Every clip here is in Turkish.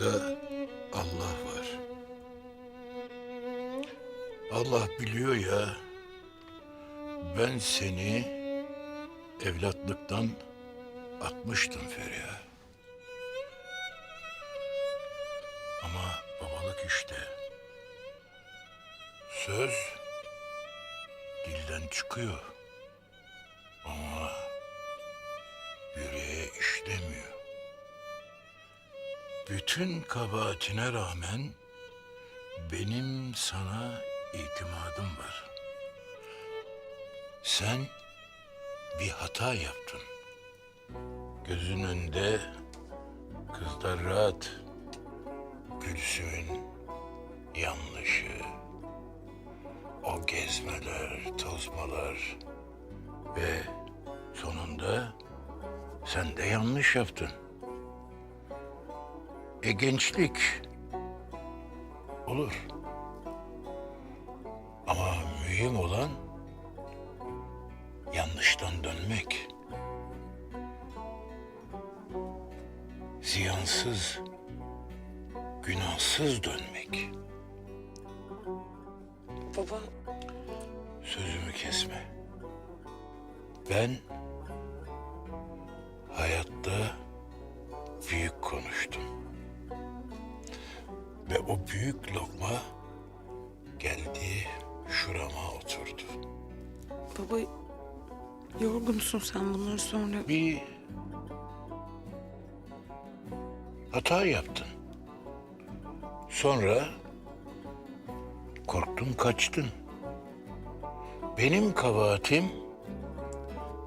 Yukarıda Allah var. Allah biliyor ya, ben seni evlatlıktan atmıştım Feriha. Ama babalık işte. Söz dilden çıkıyor. Ama yüreğe işlemiyor. Bütün kabahatine rağmen benim sana itimadım var. Sen bir hata yaptın. Gözün önünde kızlar rahat. Gülsüm'ün yanlışı, o gezmeler, tozmalar ve sonunda sen de yanlış yaptın. E gençlik olur. Ama mühim olan yanlıştan dönmek. Ziyansız, günahsız dönmek. Baba Sözümü kesme. Ben hayatta o büyük lokma geldi şurama oturdu. baba yorgunsun sen bunları sonra. Bir hata yaptın. Sonra korktun kaçtın. Benim kabahatim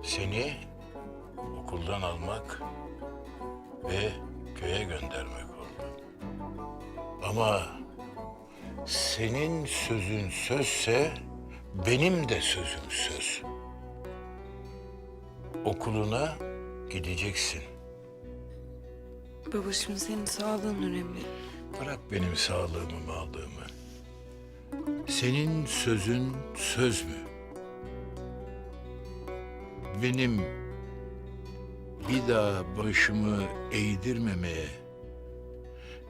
seni okuldan almak ve köye göndermek. Ama senin sözün sözse benim de sözüm söz. Okuluna gideceksin. Baba şimdi senin sağlığın önemli. Bırak benim sağlığımı mağlığımı. Senin sözün söz mü? Benim bir daha başımı eğdirmemeye,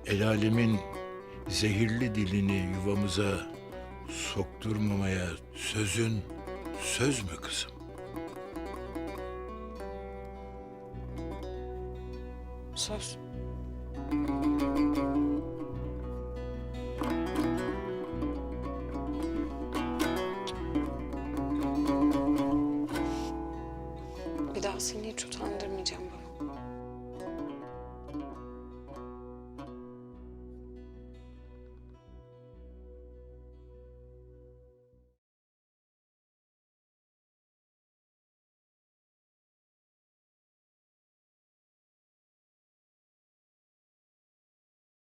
el alemin zehirli dilini yuvamıza sokturmamaya sözün söz mü kızım? Söz. Bir daha seni hiç utandırmayacağım